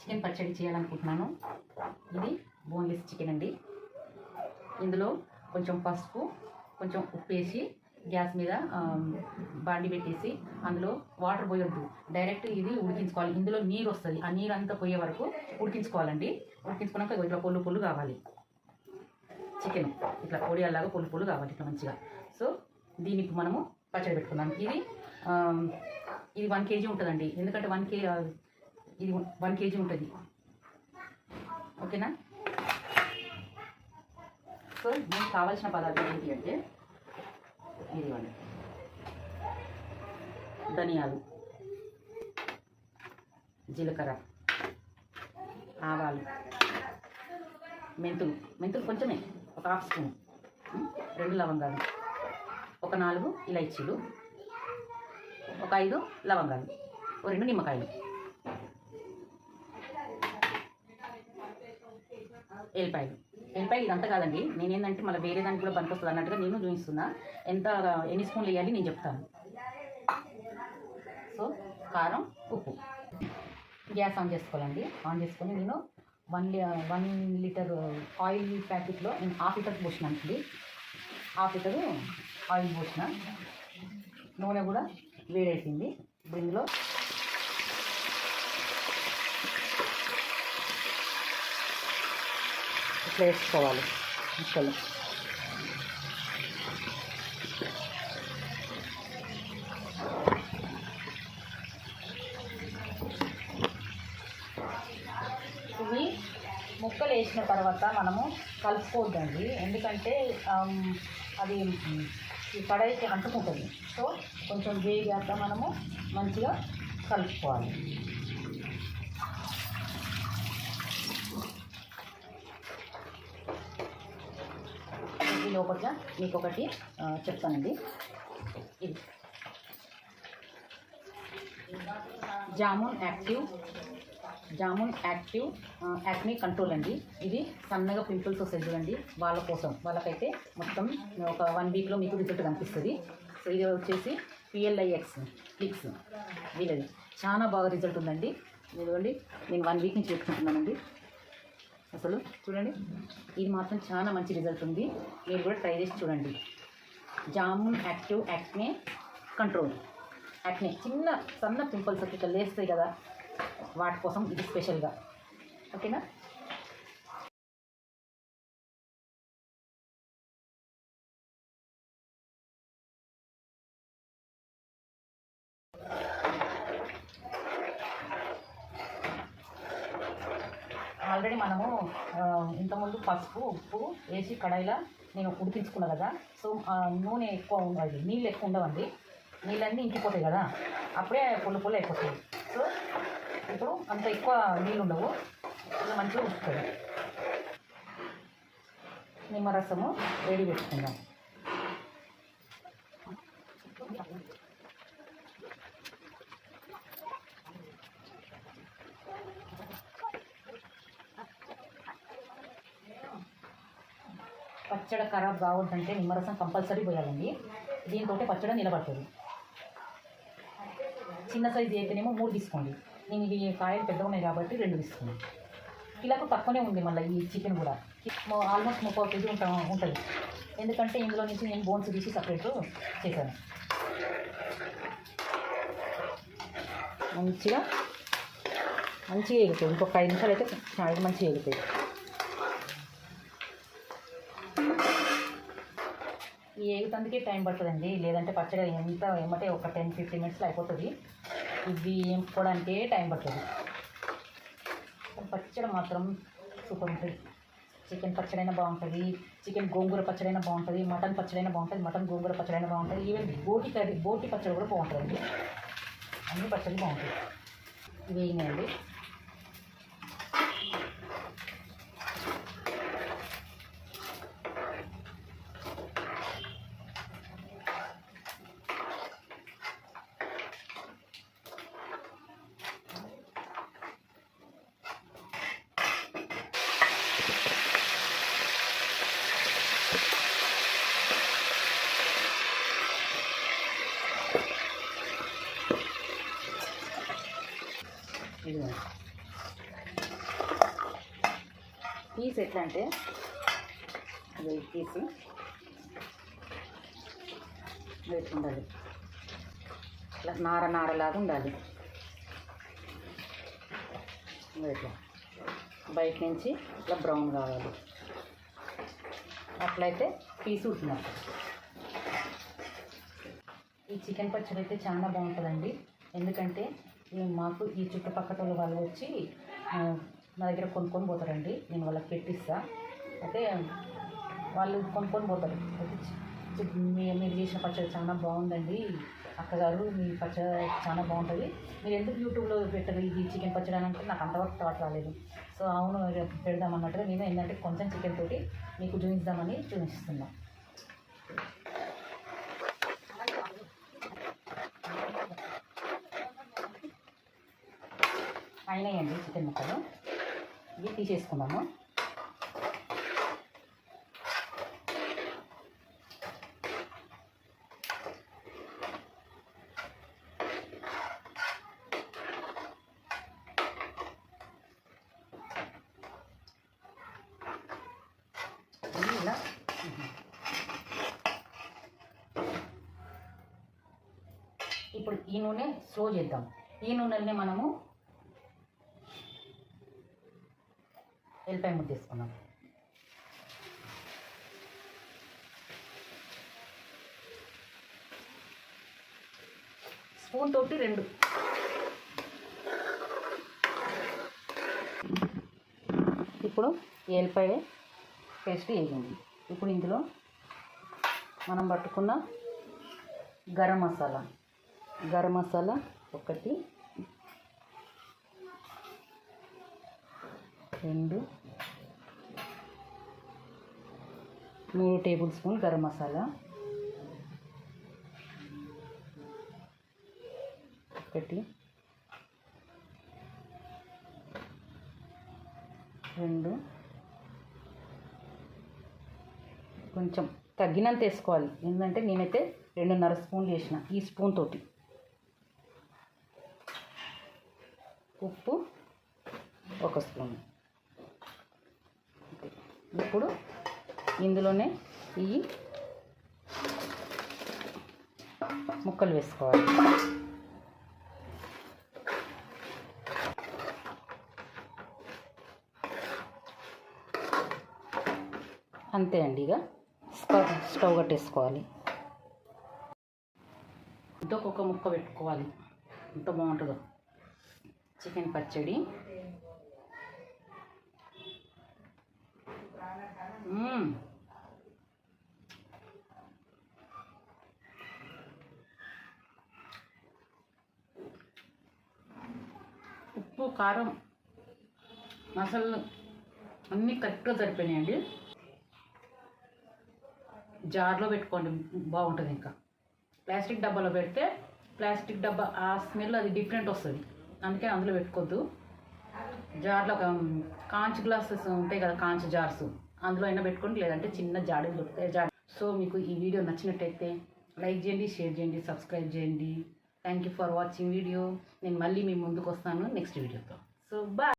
Chicken పచ్చడి చేయాలనుకుంటున్నాను. ఇది బోన్లెస్ చికెన్ అండి. ఇందులో కొంచెం పసుపు కొంచెం ఉప్పు వేసి గ్యాస్ మీద బాండి పెట్టేసి అందులో వాటర్ పోయొద్దు. డైరెక్ట్ ఇది ఉడికించుకోవాలి. ఇందులో నీరు వస్తుంది. ఆ నీరు అంతా పోయే వరకు ఉడికించుకోవాలండి. ఉడికించుకున్నాక ఇట్లా పొల్లు పొల్లు కావాలి. చికెన్ ఇట్లా పొడియాలాగా పొల్లు పొల్లు కావాలి ఇట్లా మంచిగా. సో దీనికి మనము పచ్చడి పెట్టుకుందాం. ఇది ఇది వన్ కేజీ ఉంటుందండి. ఎందుకంటే వన్ కే ఇది వన్ కేజీ ఉంటుంది. ఓకేనా? సో మీకు కావాల్సిన పదార్థాలు ఏంటి అంటే ఇదిగోండి. ధనియాలు జీలకర్ర ఆవాలు మెంతులు. మెంతులు కొంచెమే ఒక హాఫ్ స్పూన్. రెండు లవంగాలు. ఒక నాలుగు ఇలైచీలు. ఒక ఐదు లవంగాలు. ఓ రెండు నిమ్మకాయలు. ఎల్లిపాయలు ఎల్లిపాయలు ఇదంతా కాదండి. నేనేంటంటే మళ్ళీ వేరే దానికి కూడా పనికొస్తుంది అన్నట్టుగా నేను చూపిస్తున్నా. ఎంత ఎన్ని స్పూన్లు వేయాలి నేను చెప్తాను. సో కారం ఉప్పు. గ్యాస్ ఆన్ చేసుకోవాలండి. ఆన్ చేసుకొని నేను వన్ వన్ లీటర్ ఆయిల్ ప్యాకెట్లో నేను హాఫ్ లీటర్ పోసిన అండి. హాఫ్ లీటరు ఆయిల్ పోసిన. నూనె కూడా వేడైపోయింది. ఇప్పుడు ఇందులో ఇట్లా వేసుకోవాలి. ముక్కలు. ఇవి ముక్కలు వేసిన తర్వాత మనము కలుపుకోవద్దండి. ఎందుకంటే అది ఈ కడాయికి అంటుకుంటుంది. సో కొంచెం వేగాక మనము మంచిగా కలుపుకోవాలి. లోపల మీకు ఒకటి చెప్తానండి. ఇది. Jamun active Jamun active acne control అండి. ఇది సన్నగా పింపుల్స్ వస్తాయి చూడండి వాళ్ళ కోసం. వాళ్ళకైతే మొత్తం ఒక వన్ వీక్లో మీకు రిజల్ట్ కనిపిస్తుంది. సో ఇది వచ్చేసి పిఎల్ఐఎక్స్ క్లిక్స్ వీళ్ళది. చాలా బాగా రిజల్ట్ ఉందండి. ఇదిగోండి నేను వన్ వీక్ నుంచి పెట్టుకుంటున్నానండి అసలు చూడండి. ఇది మాత్రం చాలా మంచి రిజల్ట్ ఉంది. మీరు కూడా ట్రై చేసి చూడండి. Jamun active acne control acne చిన్న సన్న పింపుల్స్ ఇట్లా లేస్తాయి కదా. వాటి కోసం ఇది స్పెషల్గా ఓకేనా ఆల్రెడీ మనము ఇంతకుముందు పసుపు ఉప్పు వేసి కడాయిలో నేను ఉడికించుకున్నా కదా. సో ఆ, నూనె ఎక్కువ ఉండదు నీళ్ళు ఎక్కువ ఉండవండి. నీళ్ళన్నీ ఇంకిపోతాయి కదా. అప్పుడే పుల్ల పుల్ల అయిపోతాయి. సో ఇప్పుడు అంత ఎక్కువ నీళ్ళు ఉండవు. ఇలా మంచిగా ఉడుకుతుంది. నిమ్మరసము వేడి పెట్టుకుందాం. పచ్చడి ఖరాబ్ కావద్దంటే నిమ్మరసం కంపల్సరీ పోయాలండి. దీంతో పచ్చడి నిలబడుతుంది. చిన్న సైజు అయితేనేమో మూడు తీసుకోండి. నేను ఇవి కాయలు పెద్దగా ఉన్నాయి కాబట్టి రెండు తీసుకోండి. కిలోకు తక్కువనే ఉంది మళ్ళీ ఈ చికెన్ కూడా. ఆల్మోస్ట్ ముప్పై కేజీ ఉంటా ఉంటుంది. ఎందుకంటే ఇందులో నుంచి నేను బోన్స్ తీసి సపరేట్ చేశాను. మంచిగా మంచిగా ఎగుతాయి ఇంకొక ఐదు నిమిషాలు అయితే మంచిగా ఎగుతాయి ఈ ఎగుతందుకే టైం పడుతుందండి. లేదంటే పచ్చడి ఎంత ఏమంటే ఒక టెన్ ఫిఫ్టీన్ మినిట్స్లో అయిపోతుంది. ఇవి ఎంపుకోవడానికే టైం పడుతుంది. పచ్చడి మాత్రం సూపర్ ఉంటుంది. చికెన్ పచ్చడి అయినా బాగుంటుంది. చికెన్ గోంగూర పచ్చడి అయినా బాగుంటుంది. మటన్ పచ్చడి అయినా బాగుంటుంది. మటన్ గోంగూర పచ్చడి అయినా బాగుంటుంది. ఈవెన్ బోటి కర్రీ బోటి పచ్చడి కూడా బాగుంటుందండి. అన్ని పచ్చడి బాగుంటాయి. ఇవి వేయండి పీస్ ఎట్లా అంటే వెయిట్ పీస్ ఉండాలి. ఇట్లా నార నారలాగా ఉండాలి. బయట నుంచి ఇట్లా బ్రౌన్ కావాలి. అట్లయితే పీస్ ఉంటున్నారు ఈ చికెన్ పచ్చడి అయితే చాలా బాగుంటుందండి. ఎందుకంటే మాకు ఈ చుట్టుపక్కల వాళ్ళు వచ్చి నా దగ్గర కొనుక్కొని పోతారండి. నేను వాళ్ళకి పెట్టిస్తా. అయితే వాళ్ళు కొనుక్కొని పోతారు. మీ- మీరు చేసిన పచ్చడి చాలా బాగుందండి. అక్కగారు మీ పచ్చడి చాలా బాగుంటుంది. మీరు ఎందుకు యూట్యూబ్లో పెట్టరు ఇది చికెన్ పచ్చడి అని అంటే నాకు అంతవరకు థాట్ రాలేదు. సో అవును పెడదాం అన్నట్టుగా నేను ఏంటంటే కొంచెం చికెన్ తోటి మీకు చూపిద్దామని చూపిస్తున్నాను అయినాయండి చికెన్ ముక్కలు. ఇవి తీసేసుకున్నాము ఇప్పుడు ఈ నూనె స్లో చేద్దాం. ఈ నూనెల్ని మనము ఎల్లిపాయ ముద్ద స్పూన్ తోటి రెండు. ఇప్పుడు ఎల్లిపాయ పేస్ట్ వేయండి. ఇప్పుడు ఇందులో మనం పట్టుకున్న గరం మసాలా. గరం మసాలా ఒకటి రెండు మూడు టేబుల్ స్పూన్ గరం మసాలా. ఒకటి. రెండు. కొంచెం తగ్గినంత వేసుకోవాలి. ఎందుకంటే నేనైతే రెండున్నర స్పూన్లు వేసిన ఈ స్పూన్ తోటి. ఉప్పు ఒక స్పూన్. ఇప్పుడు ఇందులోనే ఈ ముక్కలు వేసుకోవాలి. అంతే అండి ఇక స్టవ్ స్టవ్ కట్టేసుకోవాలి. ఇంకొక ముక్క పెట్టుకోవాలి. ఎంత బాగుంటుందో. చికెన్ పచ్చడి. ఉప్పు కారం మసాలాలు అన్నీ కరెక్ట్గా సరిపోయినాయండి. జార్లో పెట్టుకోండి బాగుంటుంది ఇంకా. ప్లాస్టిక్ డబ్బాలో పెడితే ప్లాస్టిక్ డబ్బా ఆ స్మెల్ అది డిఫరెంట్ వస్తుంది. అందుకే అందులో పెట్టుకోవద్దు జార్లో ఒక కాంచ్ గ్లాసెస్ ఉంటాయి కదా కాంచ్ జార్స్. అందులో అయినా పెట్టుకోండి లేదంటే చిన్న జాడీలు దొరుకుతాయి. జాడి సో మీకు ఈ వీడియో నచ్చినట్టయితే లైక్ చేయండి షేర్ చేయండి సబ్స్క్రైబ్ చేయండి. Thank you for watching video నేను మళ్ళీ మీ ముందుకు వస్తాను. నెక్స్ట్ వీడియోతో సో బాయ్